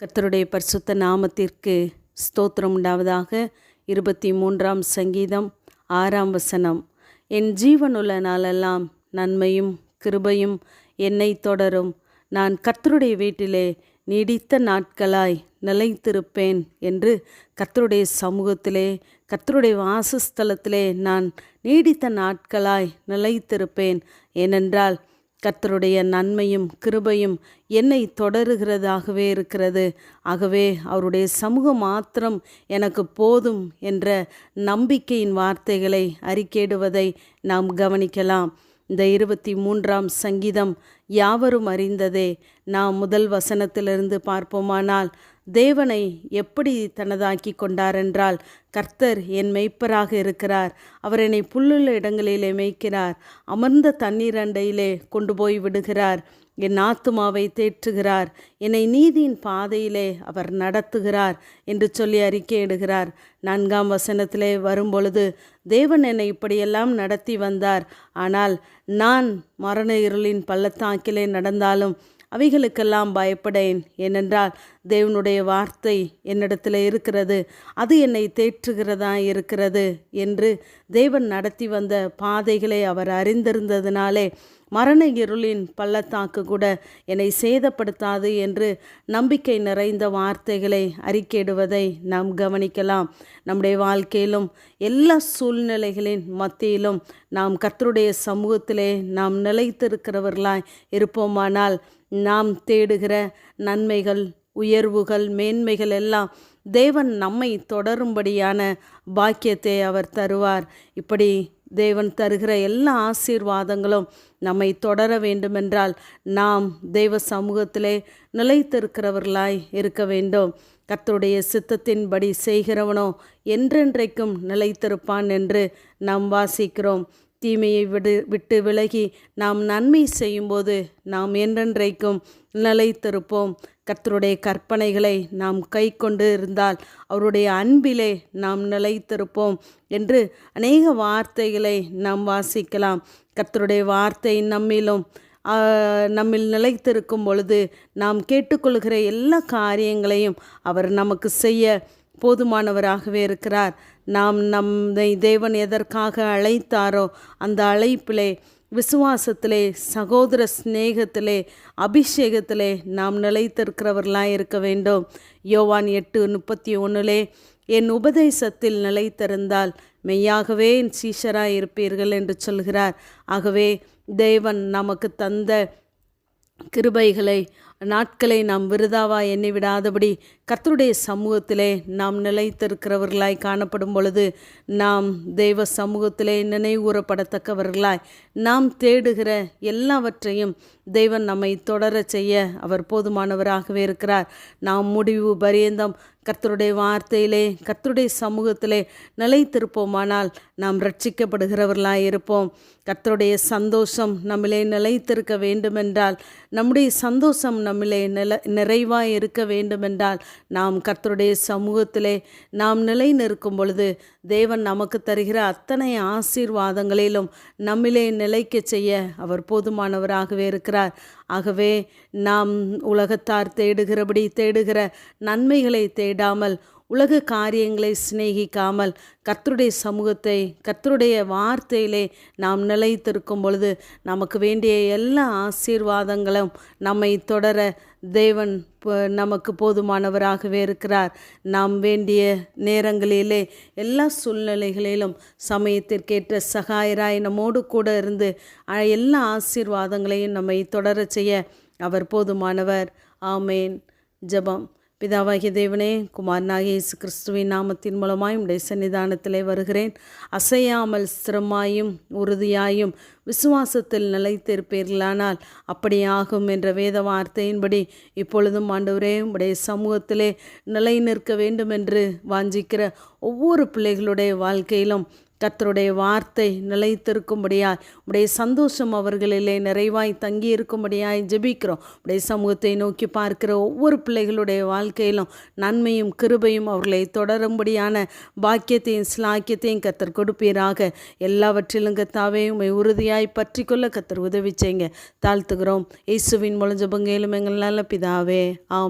கர்த்தருடைய பரிசுத்த நாமத்திற்கு ஸ்தோத்திரம் உண்டாவதாக. இருபத்தி மூன்றாம் சங்கீதம் ஆறாம் வசனம். என் ஜீவனுள்ள நாளெல்லாம் நன்மையும் கிருபையும் என்னை தொடரும். நான் கர்த்தருடைய வீட்டிலே நீடித்த நாட்களாய் நிலைத்திருப்பேன் என்று கர்த்தருடைய சமூகத்திலே கர்த்தருடைய வாசஸ்தலத்திலே நான் நீடித்த நாட்களாய் நிலைத்திருப்பேன். ஏனென்றால் கர்த்தருடைய நன்மையும் கிருபையும் என்னை தொடருகிறதாகவே இருக்கிறது. ஆகவே அவருடைய சமூகம் மாத்திரம் எனக்கு போதும் என்ற நம்பிக்கையின் வார்த்தைகளை அறிக்கையிடுவதை நாம் கவனிக்கலாம். இந்த இருபத்தி மூன்றாம் சங்கீதம் யாவரும் அறிந்ததே. நாம் முதல் வசனத்திலிருந்து பார்ப்போமானால் தேவனை எப்படி தனதாக்கி கொண்டாரென்றால் கர்த்தர் என் மெய்ப்பராக இருக்கிறார். அவர் என்னை புல்லுள்ள இடங்களிலே மேய்க்கிறார். அமர்ந்த தண்ணீர் அண்டையிலே கொண்டு போய் விடுகிறார். என் ஆத்துமாவை தேற்றுகிறார். என்னை நீதியின் பாதையிலே அவர் நடத்துகிறார் என்று சொல்லி அறிக்கையிடுகிறார் நான்காம் வசனத்திலே வரும்பொழுது தேவன் என்னை இப்படியெல்லாம் நடத்தி வந்தார். ஆனால் நான் மரண இருளின் பள்ளத்தாக்கிலே நடந்தாலும் அவைகளுக்கெல்லாம் பயப்படேன். ஏனென்றால் தேவனுடைய வார்த்தை என்னிடத்தில் இருக்கிறது. அது என்னை தேற்றுகிறதா இருக்கிறது என்று தேவன் நடத்தி வந்த பாதைகளை அவர் அறிந்திருந்ததினாலே மரண இருளின் பள்ளத்தாக்கு கூட என்னை சேதப்படுத்தாது என்று நம்பிக்கை நிறைந்த வார்த்தைகளை அறிக்கையிடுவதை நாம் கவனிக்கலாம். நம்முடைய வாழ்க்கையிலும் எல்லா சூழ்நிலைகளின் மத்தியிலும் நாம் கத்தருடைய சமூகத்திலே நாம் நிலைத்திருக்கிறவர்களாய் இருப்போமானால் நாம் தேடுகிற நன்மைகள் உயர்வுகள் மேன்மைகள் எல்லாம் தேவன் நம்மை தொடரும்படியான பாக்கியத்தை அவர் தருவார். இப்படி தேவன் தருகிற எல்லா ஆசீர்வாதங்களும் நம்மை தொடர வேண்டுமென்றால் நாம் தெய்வ சமூகத்திலே நிலைத்திருக்கிறவர்களாய் இருக்க வேண்டும். கத்தருடைய சித்தத்தின்படி செய்கிறவனோ என்றென்றைக்கும் நிலைத்திருப்பான் என்று நாம் வாசிக்கிறோம். தீமையை விடு விட்டு விலகி நாம் நன்மை செய்யும்போது நாம் என்றென்றைக்கும் நிலைத்திருப்போம். கர்த்தருடைய கற்பனைகளை நாம் கை கொண்டு இருந்தால் அவருடைய அன்பிலே நாம் நிலைத்திருப்போம் என்று அநேக வார்த்தைகளை நாம் வாசிக்கலாம். கர்த்தருடைய வார்த்தை நம்மிலும் நம்மில் நிலைத்திருக்கும் பொழுது நாம் கேட்டுக்கொள்கிற எல்லா காரியங்களையும் அவர் நமக்கு செய்ய போதுமானவராகவே இருக்கிறார். நாம் நம்மை தேவன் எதற்காக அழைத்தாரோ அந்த அழைப்பிலே விசுவாசத்திலே சகோதர சிநேகத்திலே அபிஷேகத்திலே நாம் நிலைத்திருக்கிறவர்களாக இருக்க வேண்டும். யோவான் எட்டு முப்பத்தி ஒன்றிலே என் உபதேசத்தில் நிலைத்திருந்தால் மெய்யாகவே என் சீஷராக இருப்பீர்கள் என்று சொல்கிறார். ஆகவே தேவன் நமக்கு தந்த கிருபைகளை நாட்களை நாம் விருதாவா எண்ணி விடாதபடி கர்த்தருடைய சமூகத்திலே நாம் நிலைத்திருக்கிறவர்களாய் காணப்படும் பொழுது நாம் தெய்வ சமூகத்திலே நினைவுறப்படத்தக்கவர்களாய் நாம் தேடுகிற எல்லாவற்றையும் தெய்வன் நம்மை தொடர செய்ய அவர் போதுமானவராகவே இருக்கிறார். நாம் முடிவு பரியந்தம் கர்த்தருடைய வார்த்தையிலே கர்த்தருடைய சமூகத்திலே நிலைத்திருப்போமானால் நாம் ரட்சிக்கப்படுகிறவர்களாக இருப்போம். கர்த்தருடைய சந்தோஷம் நம்மிலே நிலைத்திருக்க வேண்டுமென்றால் நம்முடைய சந்தோஷம் நம்மிலே நில நிறைவாக இருக்க வேண்டுமென்றால் நாம் கர்த்தருடைய சமூகத்திலே நாம் நிலை நிற்கும் பொழுது தேவன் நமக்கு தருகிற அத்தனை ஆசீர்வாதங்களிலும் நம்மிலே நிலைக்க செய்ய அவர் போதுமானவராகவே இருக்கிறார். ஆகவே நாம் உலகத்தார் தேடுகிறபடி தேடுகிற நன்மைகளை தேடாமல் உலக காரியங்களை சிநேகிக்காமல் கர்த்தருடைய சமூகத்தை கர்த்தருடைய வார்த்தையிலே நாம் நிலைத்திருக்கும் பொழுது நமக்கு வேண்டிய எல்லா ஆசீர்வாதங்களும் நம்மை தொடர தேவன் நமக்கு போதுமானவராகவே இருக்கிறார். நாம் வேண்டிய நேரங்களிலே எல்லா சூழ்நிலைகளிலும் சமயத்திற்கேற்ற சகாயராய் நம்மோடு கூட இருந்து எல்லா ஆசீர்வாதங்களையும் நம்மை தொடர செய்ய அவர் போதுமானவர். ஆமேன். ஜபம். பிதாவாகிய தேவனே குமாரனாகிய இயேசு கிறிஸ்துவின் நாமத்தின் மூலமாய் உடைய சன்னிதானத்திலே வருகிறேன். அசையாமல் ஸ்திரமாயும் உறுதியாயும் விசுவாசத்தில் நிலைத்திருப்பீர்களானால் அப்படியாகும் என்ற வேத வார்த்தையின்படி இப்பொழுதும் ஆண்டவரே உடைய சமூகத்திலே நிலை நிற்க வேண்டும் என்று வாஞ்சிக்கிற ஒவ்வொரு பிள்ளைகளுடைய வாழ்க்கையிலும் கத்தருடைய வார்த்தை நிலைத்திருக்கும்படியாய் உடைய சந்தோஷம் அவர்களிலே நிறைவாய் தங்கி இருக்கும்படியாய் ஜெபிக்கிறோம். உடைய சமூகத்தை நோக்கி பார்க்கிற ஒவ்வொரு பிள்ளைகளுடைய வாழ்க்கையிலும் நன்மையும் கிருபையும் அவர்களை தொடரும்படியான பாக்கியத்தையும் ஸ்லாக்கியத்தையும் கத்தர் கொடுப்பீராக. எல்லாவற்றிலும் கத்தாவே உண்மை உறுதியாய் பற்றி கொள்ள கத்தர் உதவி செய்யுங்க. தாழ்த்துகிறோம். இயேசுவின் முழஞ்சபங்கையிலும் எங்கள் நல்ல பிதாவே. ஆம்